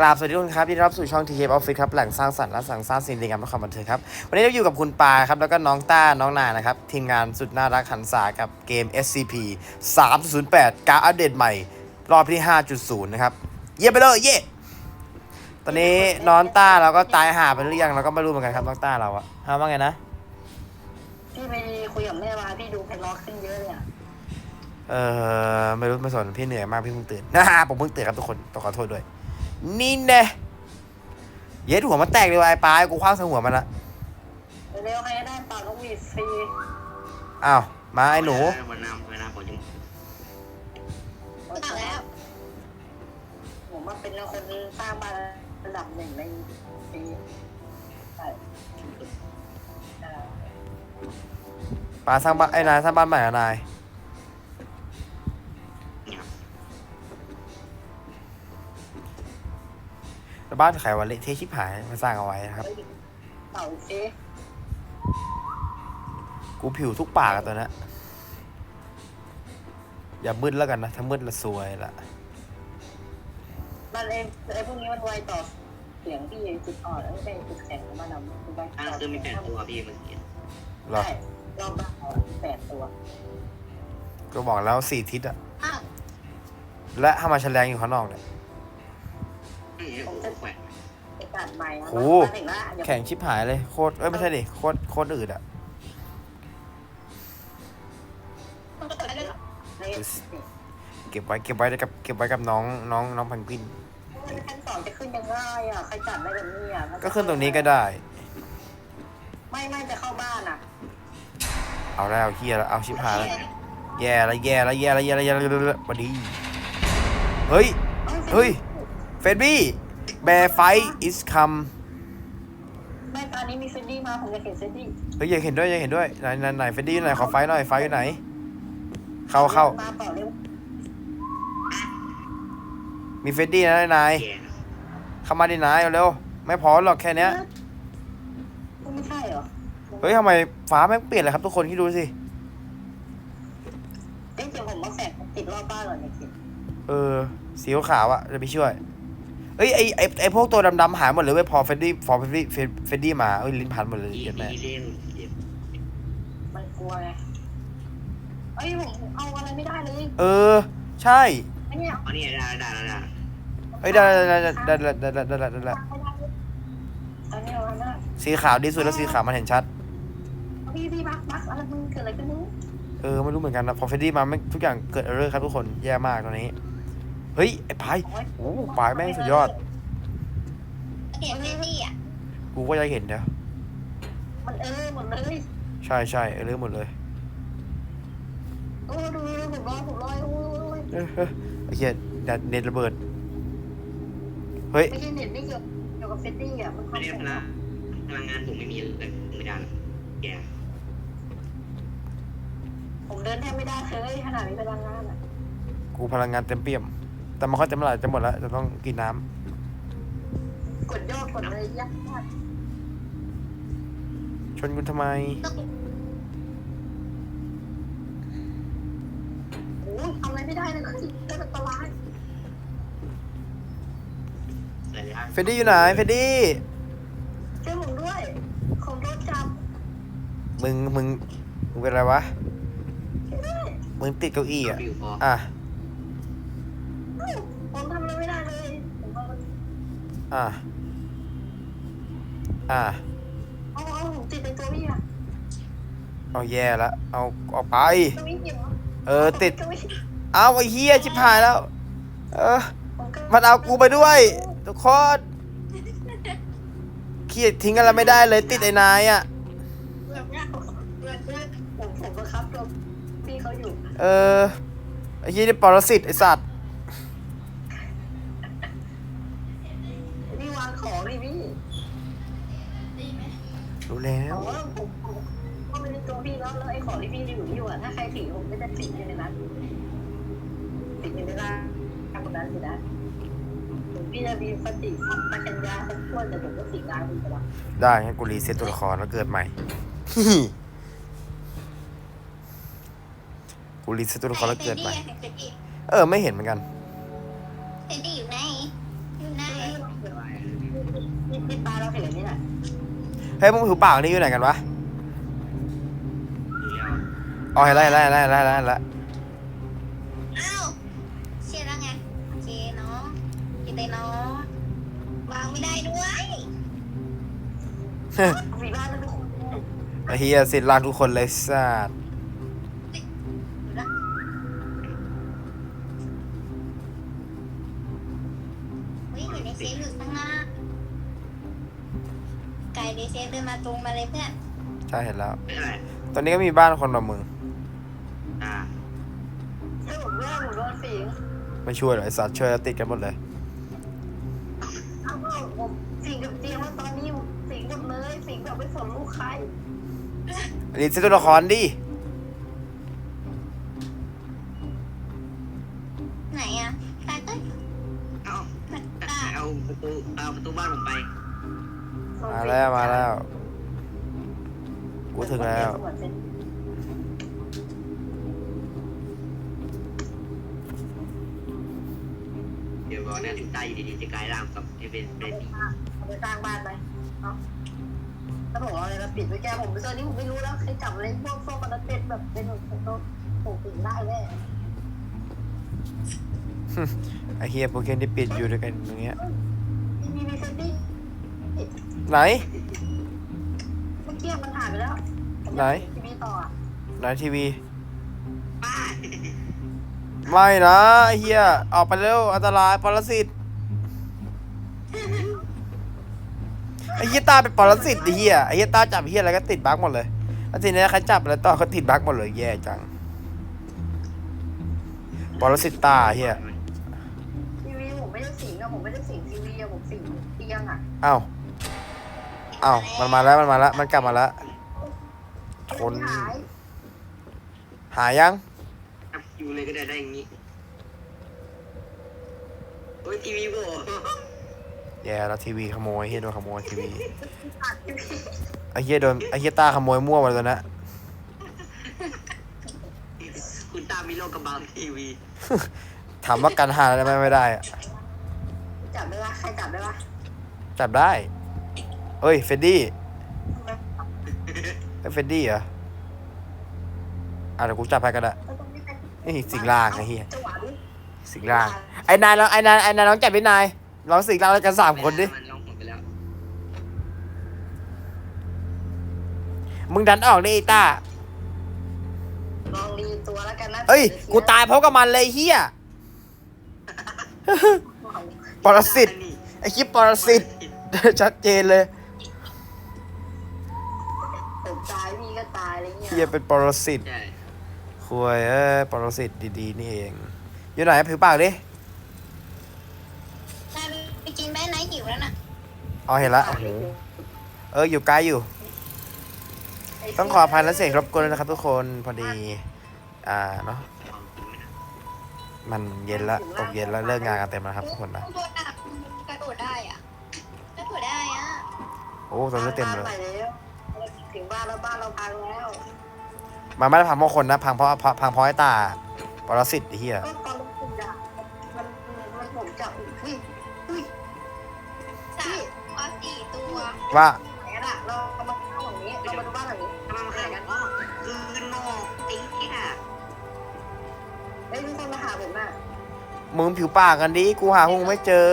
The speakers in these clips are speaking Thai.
กราบสวัสดีทุกคนครับยินดีต้อนรับสู่ช่อง TK Office ครับแหล่งสร้างสรรค์และสร้างสร้างสิ่งดีงามและความบันเทิงครับ วันนี้เราอยู่กับคุณปาครับ แล้วก็น้องต้าน้องนานะครับ ทีมงานสุดน่ารักหันษากับเกม SCP 308 การอัปเดตใหม่ รอบที่ 5.0 นะครับ เยี่ยมไปเลยเย่ตอนนี้น้องต้าเราก็ตายหาไปหรือยังเราก็ไม่รู้เหมือนกันครับน้องต้าเราอะฮะว่าไงนะพี่ไปคุยกับแม่มาพี่ดูเพนล็อกขึ้นเยอะเลยอะเออไม่รู้ไม่สนพี่เหนื่อยมากพี่เพิ่งตื่นนะฮะผมเพิ่งตื่นครับทุกคนต้องขอโทษด้วย นี่แน่เย็ดหัวมันแตกเลยว่ะไอ้ปลายกูคว้างใส่หัวมันละเร็วๆให้ได้เป่านกหวีดฟรีอ้าวมาไอ้หนูวันน้ำวันน้ำผมจะตัดแล้ว ผมว่าเป็นคนสร้างบ้านระดับหนึ่งในปีใช่เอ่อปลาสร้างบ้านไอ้นายสร้างบ้านใหม่อะนายเนี่ย บ้านใครวันเละเทะชิบหายมาสร้างเอาไว้นะครับเป่าซิกูผิวทุกปากอะตัวเนี้ยอย่ามืดแล้วกันนะ ถ้ามืดละซวยละมันเองไอ้พวกนี้มันไวต่อเสียงพี่จุดอ่อนแล้วไม่ใช่จุดแข็งของมันนะมันไวถ้าต่อซื้อมีแปดตัวพี่เมื่อกี้หรอ ใช่รอบบ้านเราแปดตัวก็บอกแล้วสี่ทิศอะอ้าวและถ้ามาแฉลงอยู่ข้างนอกเนี่ย อืมโอ้โหแขวนไปตัดใหม่นะโอ้มาถึงแล้วเดี๋ยวแข่งชิบหายเลยโคตรเอ้ยไม่ใช่ดิโคตรโคตรอืดอะนี่เก็บไว้เก็บไว้กับเก็บไว้กับน้องน้องน้องพันกวิน ขั้นสองจะขึ้นยังไงอะใครจัดได้แบบนี้อะก็ขึ้นตรงนี้ก็ได้ ไม่ไม่จะเข้าบ้านอะเอาแล้วเฮียแล้วเอาชิบหายแล้วแย่แล้วแย่แล้วแย่แล้วแย่แล้วแย่แล้วสวัสดีเฮ้ย เฮ้ย เฟดบี้แบร์ไฟอิสคัมไม่ตอนนี้มีเฟนดี้มาผมจะเห็นเฟนดี้เฮ้ยอยากเห็นด้วยอยากเห็นด้วยไหนไหนไหนเฟดดี้ไหนขอไฟหน่อยไฟอยู่ไหน เข้าเข้ามาเปล่าเร็วมีเฟดดี้นะนายแย่เข้ามาดินายเร็วๆไม่พอหรอกแค่เนี้ยไม่ใช่เหรอเฮ้ยทำไมฟ้าแม่งเปลี่ยนเลยครับทุกคนที่ดูสิเอ้ยเดี๋ยวผมมาแฝกติดรอบบ้านก่อนเนี่ยคิดเออสีขาวๆอะจะไปช่วย เอ้ยไอไอไอพวกตัวดำๆหายหมดเลยเว้ยพอเฟดดี้พอเฟดดี้เฟดดี้มาเอ้ยลิ้นพันหมดเลยอีเห็นไหมอีเล่นเจ็บมันกลัวไงเอ้ยผมเอาอะไรไม่ได้เลยเออ ใช่ไอ้เนี่ยอันนี้ได้ได้ได้ได้เอ้ยได้ได้ได้ได้ได้ได้ได้ได้ได้ได้ตอนนี้เราหน้าสีขาวดีสุดแล้วสีขาวมันเห็นชัด พี่พี่บักบักอะไรมึงเกิดอะไรขึ้นมึง เออไม่รู้เหมือนกันนะพอเฟดดี้มาไม่ทุกอย่างเกิดเออร์ครับทุกคนแย่มากตอนนี้ เฮ้ยไอ้พายโอ้ปายแม่งสุดยอด เห็นพี่พี่อะกูก็อยากเห็นเดี๋ยวมันเออหมดเลยใช่ใช่เออร์หมดเลยโอ้ดูดูผมรอผมรอโอ้ยเออเออไอ้เหี้ยเน็ตเน็ตระเบิด เฮ้ย ไม่ใช่เน็ตไม่เกี่ยวเกี่ยวกับเฟตตี้อะมันไม่ได้พลังพลังงานผมไม่มีเลยไม่ได้แย่ผมเดินแทบไม่ได้เลยขนาดมีพลังงานอะกูพลังงานเต็มเปี่ยม แต่มันค่อยเต็มเมื่อไหร่จะหมดแล้วจะต้องกินน้ำกดยอดกดอะไรยากมากชนกูทำไม โอ้ทำอะไรไม่ได้เลยคือได้อันตรายแต่ได้เฟดดี้อยู่ไหนเฟดดี้ช่วยผมด้วยผมโดนจับมึงมึงมึงเป็นอะไรวะช่วยด้วยมึงติดเก้าอี้อะฟิวพออะ อะอะเอาเอาผมติดในตัวพี่อะเอาแย่แล้วเอาออกไป ตัวพี่เกี่ยวเออติด ตัวพี่เอาไอ้เฮียชิบหายแล้ว เออ ผมก็มันเอากูไปด้วยทุกคนขี้ทิ้งกันแล้วไม่ได้เลยติดไอ้นายอะผมผมบังคับตัวพี่เขาอยู่ เออไอ้เฮียนี่ปรสิตไอ้สัตว์ แล้ว แต่ว่าผมผมก็ไม่ได้ตัวพี่แล้วแล้วไอ้ของที่พี่อยู่อยู่อะถ้าใครถือผมก็จะติดอยู่ในนั้นติดอยู่ในนั้นทำแบบนั้นอยู่นะถึงพี่จะมีสติสัมปชัญญะครบถ้วนแต่ผมก็ติดร้านคุณไปแล้วได้งั้นกูรีเซ็ตตัวละครแล้วเกิดใหม่ กูรีเซ็ตตัวละครแล้วเกิดใหม่ เออ ไม่เห็นเหมือนกันเฟดดี้อยู่ไหนอยู่ไหน เฮ้ยมึงผิวปากนี่อยู่ไหนกันวะอยู่แล้วอ๋อเห็นแล้วเห็นแล้วเห็นแล้วเห็นแล้วเห็นแล้วอ้าวเชียร์แล้วไงโอเคเนาะกินเลยเนาะวางไม่ได้ด้วยมีบ้านแล้วทุกคนไอ้เฮียสิทธิ์ลากทุกคนเลยสัตว์ ดีเซฟเดินมาตรงมาเลยเพื่อนใช่เห็นแล้ว ไม่เป็นไรตอนนี้ก็มีบ้านคนละมึง อ่าเมว่าผมโดนสิงไม่ช่วยหรอกไอสัตว์ช่วยแล้วติดกันหมดเลย เอ้าผมสิงกับเตียงว่าตอนนี้สิงหมดเลยสิงแบบไม่สนลูกใครอันนี้เซตตัวละครดิ มาแล้วมาแล้ว กูถึงแล้ว เดี๋ยวก่อนนะถึงตายอยู่ดีๆจะกลายร่างกับไอ้เป็นเป็นผีเอาไปสร้างบ้านไปเอาถ้าผมเอาอะไรมาปิดไว้แกผมตอนนี้ผมไม่รู้แล้วใครจับอะไรพวกพวกมันเป็นแบบเป็นแบบโต๊ะผมถึงได้แน่ไอเฮียโปรเกมที่ปิดอยู่ด้วยกันตรงเนี้ยมีมีมีเซนตี้ ไหน เมื่อกี้มันหายไปแล้วไหนทีวีต่ออะไหนทีวีป้าไม่นะไอ้เฮียออกไปเร็ว อันตรายปรสิตไอ้เฮียตาเป็นปรสิตไอ้เฮียไอ้เฮียตาจับเฮียอะไรก็ติดบั๊กหมดเลยแล้วทีนี้ใครจับอะไรต่อก็ติดบั๊กหมดเลยแย่จังปรสิตตาเฮียทีวีผมไม่ได้สิงอะผมไม่ได้สิงทีวีอะผมสิงเตียงอะ เอ้าเอ้ามันมาแล้วมันมาแล้วมันกลับมาแล้วทนหายหายังอยู่เลยก็ได้ได้อย่างงี้โอ้ยทีวีโบแย่แล้วทีวีขโมยเฮียโดนขโมยทีวีอัดทีวีไอ้เฮียโดนไอ้เฮียตาขโมยมั่วมาเลยนะคุณตามีโรคกระบังทีวีถามว่ากันหาได้ไหมไม่ได้อะจับได้ปะใครจับได้ปะจับได้ เอ้ยเฟดดี้ไอ้เฟดดี้เหรออะเดี๋ยวกูจับไปก็ได้นี่สิงล่างไอ้เฮียสิงล่างไอ้นายลองไอ้นายไอ้นายลองจับพี่นายลองสิงล่างแล้วกันสามคนดิมึงดันออกดิไอ้ต้าลองรีตัวแล้วกันนะเอ้ยกูตายเพราะกับมันเลยเฮียปรสิตไอ้คลิปปรสิตชัดเจนเลย ฮียเป็นปรสิตใช่คุยเอ้ยปรสิตดีๆ นี่เอง อยู่ไหนผิวปากดิตาไปกินแม่ไหนหิวแล้วน่ะอ๋อเห็นละโอ้โหเอออยู่ไกลอยู่ ต้องขออภัยและเสียงรบกวนด้วยนะครับทุกคนพอดี อ่าเนาะมันเย็นละตกเย็นแล้วเลิกงานกันเต็มแล้วครับทุกคนนะตัวหนักกระโดดได้อะกระโดดได้อะโอ้ตอนนี้เต็มเลยบ้านไปแล้วถึงบ้านแล้วบ้านเราพังแล้ว มันไม่ได้พังเพราะคนนะ พังเพราะพังเพราะไอ้ตาปรสิตไอ้เหี้ยก็ตอนผมจับมันมันผมจับอุ้ยอุ้ยสามว่าสี่ตัวว่าไหนกันอะเราเรามาบ้านหลังนี้เรามาดูบ้านหลังนี้ทำไมมาหากันอ๋อคืนโมกไอ้เหี้ยเฮ้ยทุกคนมาหาผมน่ะมึงผิวปากกันดิกูหาพวกมึงไม่เจอ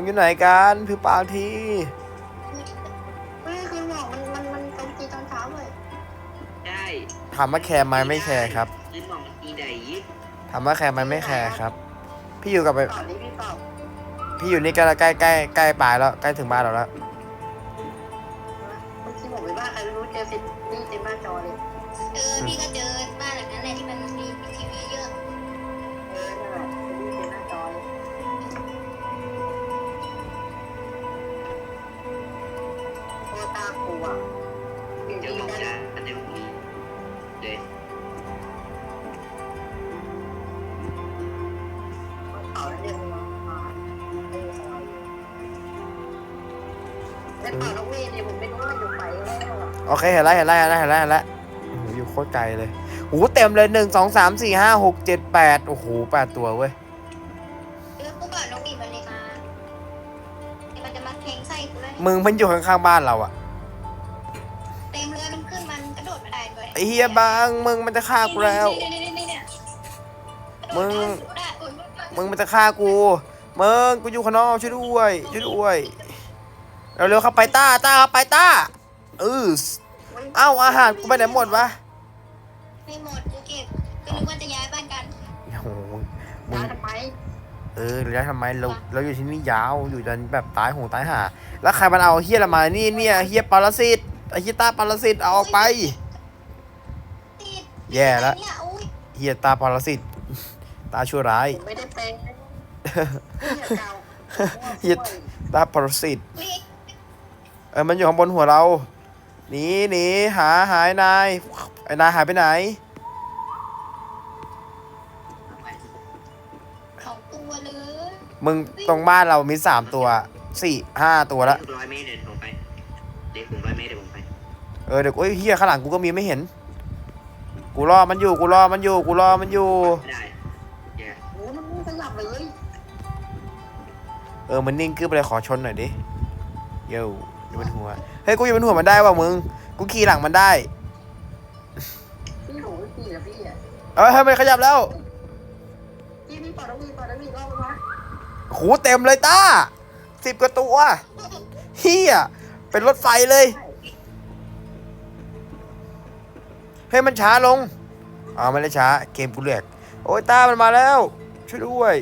มึงอยู่ไหนกันผิวปากทีเฮ้ยคือบอกมันมันมันตอนตีตอนเช้าเลยได้ถามว่าแคร์ไหมไม่แคร์ครับคืนโมกมันตีได้ถามว่าแคร์ไหมไม่แคร์ครับ พี่อยู่กับไปตอนนี้พี่ตอบพี่อยู่นี่ใกล้ใกล้ใกล้ใกล้ปลายแล้วใกล้ถึงบ้านเราแล้วเมื่อกี้ผมไปบ้านใครไม่รู้เจอฟิตนี่เต็มหน้าจอเลย เออพี่ก็เจอบ้านหลังนั้นแหละที่มันมี แต่เกหวีดเนี่ผมไม่นว่าอยู่ไหนละโอเคเห็นแล้วเห็นแล้วเห็นแล้วเห็นแล้วเห็นแล้วโอ้โหอยู่โคตรไกลเลยโอ้โหเต็มเลยหนึ่งสองสามสี่ห้าหกเจ็ดแปดโอ้โหแปดตัวเว้ยมึเมันจงล้วเนี่งอยู่ข้างๆบ้านเราอะเต็มเลยมันขึ้นมันกระโดดมาได้ด้ยเฮียบางมึงมันจะฆ่ากูแล้วมึงมึงมันจะฆ่ากูมึงกูอยู่ข้างนอกช่วยด้วยช่วยด้วย เร็วๆเข้าไปต้าต้าเข้าไปต้าเออเอ้าอาหารกูไปไหนหมดวะไม่หมดกูเก็บก็นึกว่าจะย้ายบ้านกันโอ้โหมึงย้ายทำไมเออแล้วทำไมเราเราอยู่ที่นี่ยาวอยู่จนแบบตายหงตายหาแล้วใครมันเอาเฮียอะไรมานี่เนี่ยเฮียปรสิตไอเฮียตาปรสิตเอาออกไปติดแย่แล้วเนี่ยอุ้ยเฮียตาปรสิตตาชั่วร้ายผมไม่ได้เป็นเนี่ยเก่าเหี้ยตาปรสิตอุ้ย เออมันอยู่ข้างบนหัวเราหนีหนีหาหายนายไอ้นายหายไปไหน สองตัวเลยมึงตรงบ้านเรามีสามตัวสี่ห้าตัวแล้วร้อยเมตรเดินผมไป เด็กผมร้อยเมตรเดี๋ยวผมไป เออเดี๋ยวเอ้ยเฮียข้างหลังกูก็มีไม่เห็น กูรอมันอยู่กูรอมันอยู่กูรอมันอยู่ ไม่ได้แย่โอ้มันไม่ขยับเลย เออมันนิ่งขึ้นไปเลยขอชนหน่อยดิเย้ อยู่บนหัว เฮ้ย กูอยู่บนหัวมันได้ว่ะมึง กูขี่หลังมันได้ พี่หนูพี่กับพี่อะเออเฮ้ยมันขยับแล้วพี่พี่ปอดวีปอดวีรอบวะโหเต็มเลยต้าสิบกว่าตัวเฮียเป็นรถไฟเลย เฮ้ยมันช้าลงอ๋อไม่ได้ช้า เกมกูเลือกโอ้ยต้ามันมาแล้ว ช่วยด้วย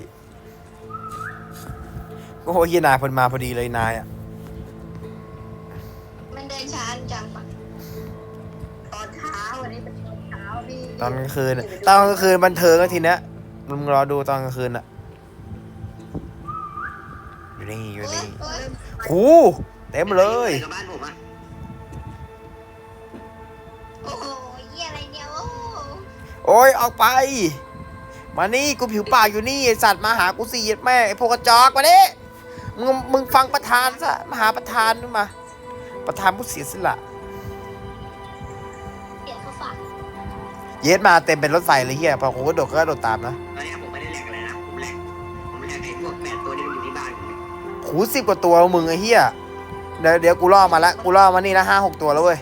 โอ้โหเฮียนายเพนมาพอดีเลยนายอะ ตอนกลางคืนอะตอนกลางคืนบันเทิงแล้วทีเนี้ยมึงรอดูตอนกลางคืนอะอยู่นี่อยู่โอ๊ยนี่โอ๊ยโหเต็มเลยกับบ้านผมอะโอ้โหเยี่ยอะไรเนี่ยโอ้โหโอ้ยออกไป มานี่กูผิวปากอยู่นี่ไอ้สัตว์มาหากูสี่แม่ไอ้พวกกระจอกมาดิมึงมึงฟังประธานซะมาหาประธานด้วยมา ประธานผู้เสียสละ เย็ดมาเต็มเป็นรถไฟเลยเฮียพอกูก็โดดก็โดดตามนะตอนนี้ผมไม่ได้แหลกอะไรนะผมแหลกผมแหลกไอ้พวกแปดตัวนี้มันอยู่ที่บ้านผมขูสิบกว่าตัวมึงไอ้เฮียเดี๋ยวเดี๋ยวกูล่อมาละกูล่อมานี่ละห้าหกตัวแล้วเว้ย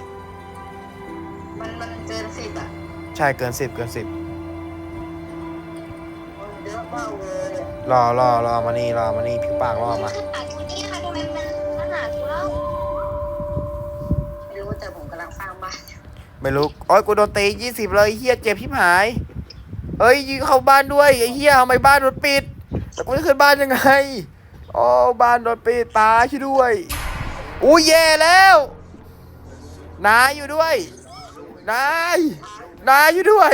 มันมันเกินสิบอะใช่เกินสิบเกินสิบมันเยอะมากเลยอะรอรอรอมานี่รอมานี่ผิวปากล่อมาขึ้นปากกูนี่ค่ะ ไม่รู้โอ้ยกูโดนตียี่สิบเลยเฮียเจ็บพิบหายเอ้ยยิงเข้าบ้านด้วยไอ้เฮียทำไมบ้านโดนปิดแล้วกูจะขึ้นบ้านยังไงโอ้บ้านโดนปิดปาช่วยด้วยอู้แย่แล้วนายอยู่ด้วยนายนายอยู่ด้วย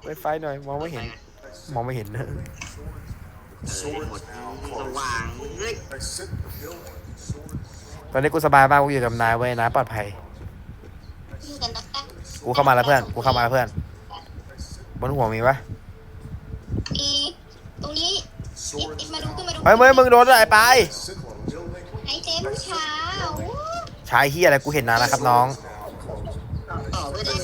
เปิดไฟหน่อยมองไม่เห็น มองไม่เห็นนะเออหมดสว่างเฮ้ยตอนนี้กูสบายมากกูอยู่กับนายเว้ยนายปลอดภัยอยู่ กันนะคะกูเข้ามาแล้วเพื่อน กูเข้ามาแล้วเพื่อน บนหัวมีปะมีตรงนี้อิดอิดมาดูขึ้นมาดูเฮ้ยมึงมึงโดนอะไรไปไอ้เจ๊ผู้ชายโอ้ชายเฮียอะไรกูเห็นนานแล้วครับน้องต่อไปเลย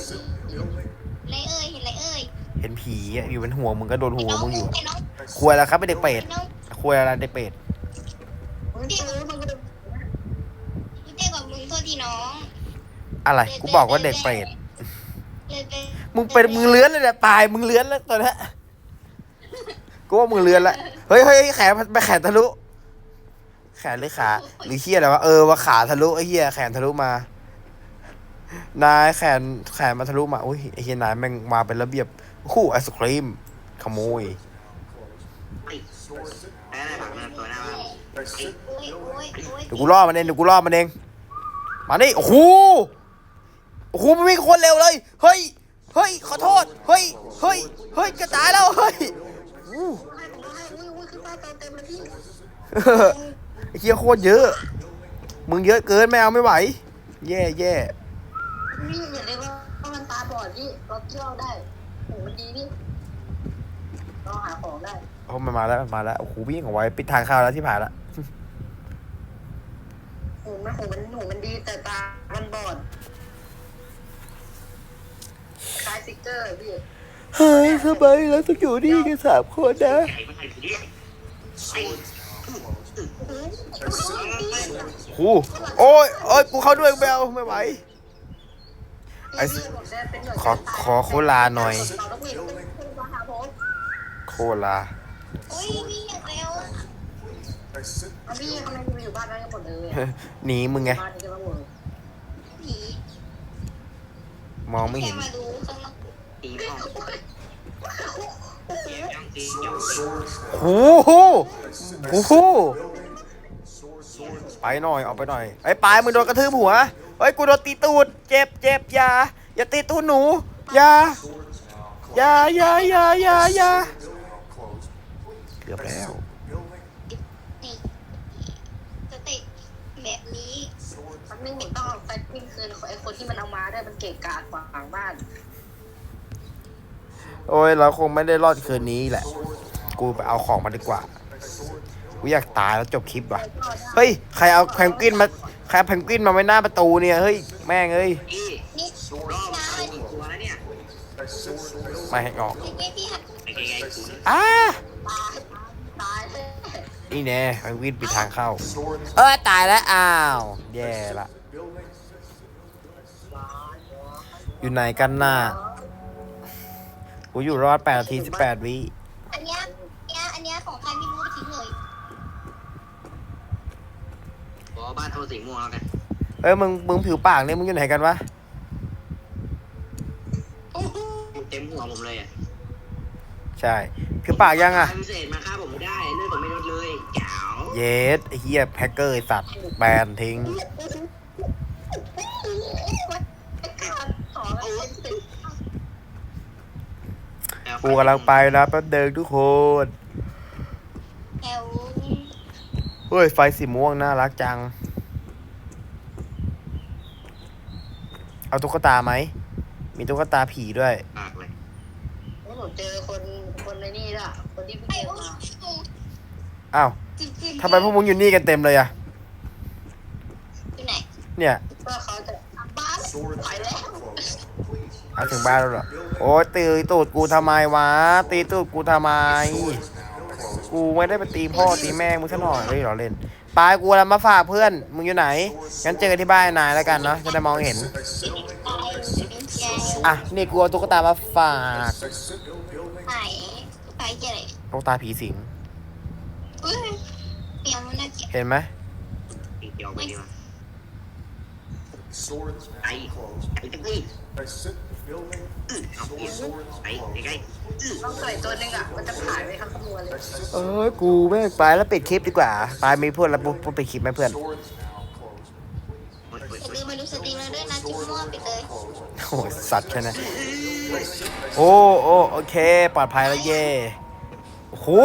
ไรเอ่ยเห็นไรเอ่ยเห็นผีอะอยู่บนหัวมึงก็โดนหัวไอ้น้องมึงอยู่ไอ้น้องควยแล้วครับเป็นเด็กเปรตไอ้น้องควยอะไรเด็กเปรต มันเจอมันก็ กูเจ๊กับมึงโทษทีน้อง อะไร กูบอกว่าเด็กเปรตเลยเป็นมึงเป็นมึงเลื้อนเลยเนี่ยตายมึงเลื้อนแล้วตอนนี้กูว่ามึงเลื้อนละเฮ้ยเฮ้ยเฮ้ยแขนไปแขนทะลุ แขนหรือขา หรือเฮียอะไรวะเออว่าขาทะลุไอ้เฮียแขนทะลุมานายแขนแขนมาทะลุมาอุ้ยไอ้เฮียนายแม่งมาเป็นระเบียบคู่ไอศครีมขโมยไอ้แล้วอะไรผักมันตัวหน้าบ้านไอ้โอ้ยโอ้ยโอ้ยเดี๋ยวกูล่อมันเองเดี๋ยวกูล่อมันเองมานี่โอ้โห โอ้โหมันวิ่งโคนเร็วเลย เฮ้ย เฮ้ย ขอโทษ เฮ้ย เฮ้ย เฮ้ย กระจายแล้ว เฮ้ยอู้ให้ผมให้อุ้ยอุ้ยขึ้นมาเต็มเต็มเลยพี่ไอ้เหี้ยโคตรเยอะ มึงเยอะเกินไม่เอาไม่ไหว แย่แย่พี่อย่าเรียกว่ามันตาบอดพี่เราเที่ยวได้โหมันดีพี่เราหาของได้โอ้มันมาแล้วมันมาแล้ว โอ้โหวิ่งเอาไว้ปิดทางเข้าแล้วที่ผ่านละหูมันหูมันหูมันดีแต่ตามันบอดค ล้ายสติ๊กเกอร์พี่เฮ้ยทำไมเราต้องอยู่นี่กันสามคนนะไก่มันไอ้ผีไอ้หูหูโอ้ยโอ้ยกูเข้าด้วยแบลไม่ไหว ไอ้พี่ผมจะเป็นหน่วยขอ ขอโคลาหน่อย เราต้องมีขึ้นขึ้นมาหาผมโคลา อุ้ยพี่อยากเร็วเอาพี่ทำไมพี่อยู่บ้านนั้นกันหมดเลยหนีมึงไง บ้านนี้กันมาหมดผี มองไม่เห็นแค่มาดูข้างนอกตีห้อเกมย่องตีย่องตีโอ้โหโอ้โหไปหน่อยออกไปหน่อยไอ้ปลายมึงโดนกระทืบหัวเฮ้ยกูโดนตีตูด เจ็บเจ็บอย่าอย่าตีตูดหนูอย่าอย่าอย่าอย่าอย่าอย่าเกือบแล้ว นี่สเต็ปแบบนี้ มันไม่เห็นต้องเอาไฟปิ้งคืน ไอ้คนที่มันเอามาด้วยมันเกะกะขวางบ้านโอ้ยเราคงไม่ได้รอดคืนนี้แหละ กูไปเอาของมาดีกว่า กูอยากตายแล้วจบคลิปว่ะ เฮ้ย ใครเอาแพนกวินมา ใครเอาแพนกวินมาไว้หน้าประตูเนี่ย เฮ้ย แม่งเอ้ยพี่นี่รอบไปกี่ตัวแล้วเนี่ยไม่ให้ออกไอ้พี่หัดไอ้ไงคุณอ้าตายตายเลย นี่แน่แพนกวินปิดทางเข้า เออตายแล้ว อ้าว แย่ละ อยู่ไหนกันน่ะกูอยู่รอด8นาที18วิ อันเนี้ยอันเนี้ยอันเนี้ยของใครไม่รู้ไปทิ้งเลยบอกบ้านโทรสีม่วงแล้วกันเอ้ยมึงมึงผิวปากเนี่ยมึงอยู่ไหนกันวะเต็มหัวผมเลยอะใช่ ผิวปากยังอะ พิเศษมาฆ่าผมไม่ได้เลือดผมไม่ลดเลยแจ๋วเยสไอ้เหี้ยแฮกเกอร์ไอ้สัตว์แบนทิ้ง ขอเป็นสิบ กูกำลังไปนะแป๊บเดินทุกคนแถวเฮ้ยไฟสีม่วงน่ารักจัง เอาตุ๊กตาไหม มีตุ๊กตาผีด้วย ปากเลยแล้วหนูเจอคนคนในนี่ละคนที่เพิ่งไอ้เจอโอ้มาอ้าวจริงๆทำไมพวกมึงอยู่นี่กันเต็มเลยอะอยู่ไหนเนี่ย ก็เขาจะบ้านไปแล้ว เอาถึงบ้านแล้วเหรอ โอ้ยตีตูดกูทำไมวะ ตีตูดกูทำไม กูไม่ได้ไปตีพ่อตีแม่มึงซะหน่อยเลยเหรอเล่นปลายกูแล้วมาฝากเพื่อน มึงอยู่ไหนงั้นเจอกันที่บ้านนายแล้วกันเนาะจะได้มองเห็น อะนี่กูเอาตุ๊กตามาฝากไหนไปเจอไหนตุ๊กตาผีสิงอุ้ยเปียมันน่าเกลียดเห็นไหมตีเดียวไปดีกว่าไอ้ไอ้ตะกุ้ยเอาเปลี่ยนไอ้ไอ้ไงต้องใส่ตัวหนึงอะ มันจะผ่านไปทั้งขบวนเลยเอ้ยกูแม่งไปแล้วปิดคลิปดีกว่าไปมีเพื่อนแล้วพูดปิดคลิปไหมเพื่อนโอ๊ยโอ๊ยอย่าโอ๊ยลืมมาดูสตรีมเราด้วยนะคลิปมั่วไปเลย โอ้ยสัตว์แค่นั้นโอ้โอ้โอเค ปลอดภัยแล้วเย่โอ้โห อ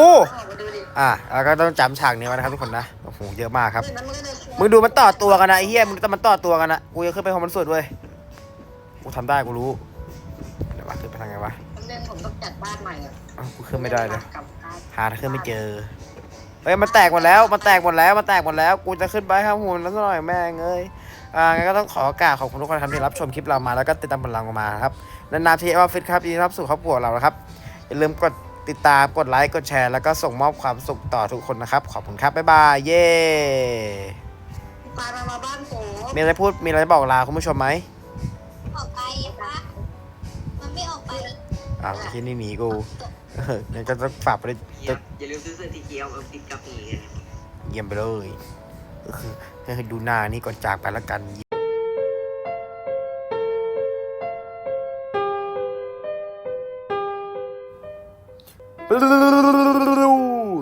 อกมาดูดิอะแล้วก็ต้องจำฉากนี้ไว้นะครับทุกคนนะ โอ้โห เยอะมากครับคืนนั้นมันก็จะ มึงดูมันต่อตัวกันนะไอ้เหี้ยมึงแต่มันต่อตัวกันนะกูจะขึ้นไปของมันสุดเว้ยกูทำได้กูรู้เดี๋ยวว่าขึ้นไปทางไงวะเรื่องผมต้องจัดบ้านใหม่อะอ้าวกูขึ้นไม่ได้เลยกลับบ้านหาทางขึ้นไม่เจอเฮ้ยมันแตกหมดแล้วมันแตกหมดแล้วมันแตกหมดแล้วกูจะขึ้นไปข้างหุ่นแล้วสักหน่อยแม่งเอ้ยอ่างั้นก็ต้องขอโอกาสขอบคุณทุกคนครับที่รับชมคลิปเรามาแล้วก็ติดตามผลลังออกมาครับนานๆทีเอฟฟิตครับยินดีต้อนรับสู่ครอบครัวเรานะครับอย่าลืมกดติดตามกดไลค์กดแชร์แล้วก็ส่งมอบความสุขต่อทุกคนนะครับ ขอบคุณครับบ๊ายบายเย้ ปลามาบ้านผมมีอะไรพูดมีอะไรจะบอกลาคุณผู้ชมไหมออกไปปะมันไม่ออกไปอ้าวที่นี่หนีกูเอองั้นก็ต้องฝากไปด้วยอย่าอย่าลืมซื้อเสื้อสีเขียวเอาติดกับนี่กัน เยี่ยมไปเลยก็คือให้ดูหน้านี่ก่อนจากไปแล้วกัน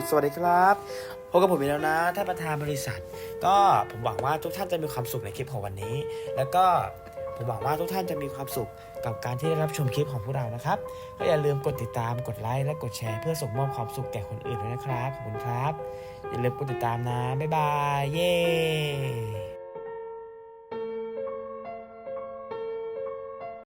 สวัสดีครับพบกับผมอีกแล้วนะท่านประธานบริษัท ก็ผมหวังว่าทุกท่านจะมีความสุขในคลิปของวันนี้ แล้วก็ผมหวังว่าทุกท่านจะมีความสุขกับการที่ได้รับชมคลิปของพวกเรานะครับ ก็อย่าลืมกดติดตาม กดไลค์ และกดแชร์เพื่อส่งมอบความสุขแก่คนอื่นด้วยนะครับ ขอบคุณครับ อย่าลืมกดติดตามนะ บ๊ายบาย เย้